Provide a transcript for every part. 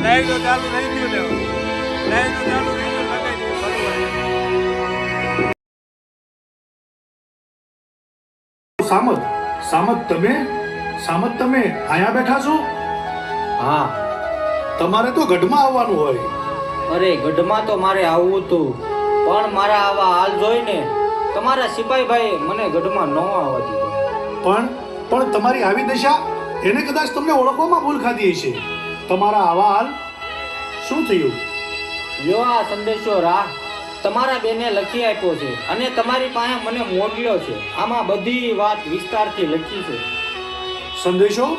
લાઈ ચાલુ થઈ ગયું ને લાઈ ચાલુ થઈ ગયું લગાઈ દઉં સામત સામત તમે? સામત તમે અહીંયા બેઠા છો? હા. તમારે તો ગઢમાં આવવાનું હોય. અરે ગઢમાં તો મારે આવવું હતું. પણ મારા આવા હાલ જોઈને તમારા સિપાહીભાઈએ મને ગઢમાં ન આવવા દીધો. પણ પણ તમારી આવી દશા એને કદાચ તમને ઓળખવામાં ભૂલ ખાધી હશે. તમારા આવા હાલ શું થયું? લ્યો આ સંદેશો રાહ તમારા બેને લખી આપ્યો છે અને તમારી પાસે મને મોકલ્યો છે. આમાં બધી વાત વિસ્તારથી લખી છે. સંદેશો?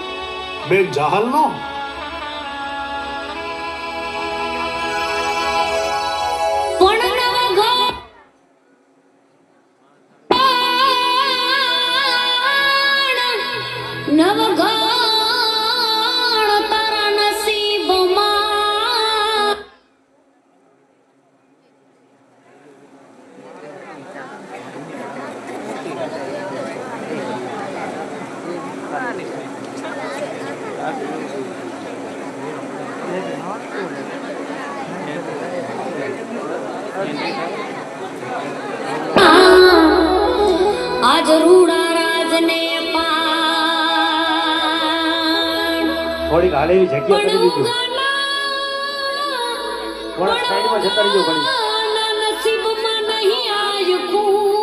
બેન જાહલનો? આજ રૂડા રાજને થોડીક હાલેલી જગ્યા કરી દીધું. થોડાક સાઈડમાં જતા રહેજો ઘડી નસીબમાં નહીં આયકું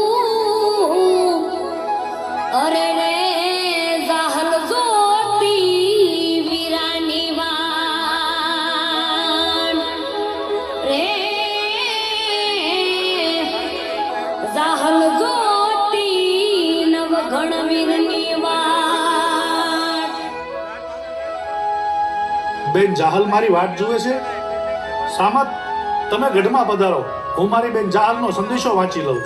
બેન, જાહલ મારી વાટ જુએ છે? સામત તમે ગઢમાં પધારો. હું મારી બેન જાહલનો સંદેશો વાંચી લઉં.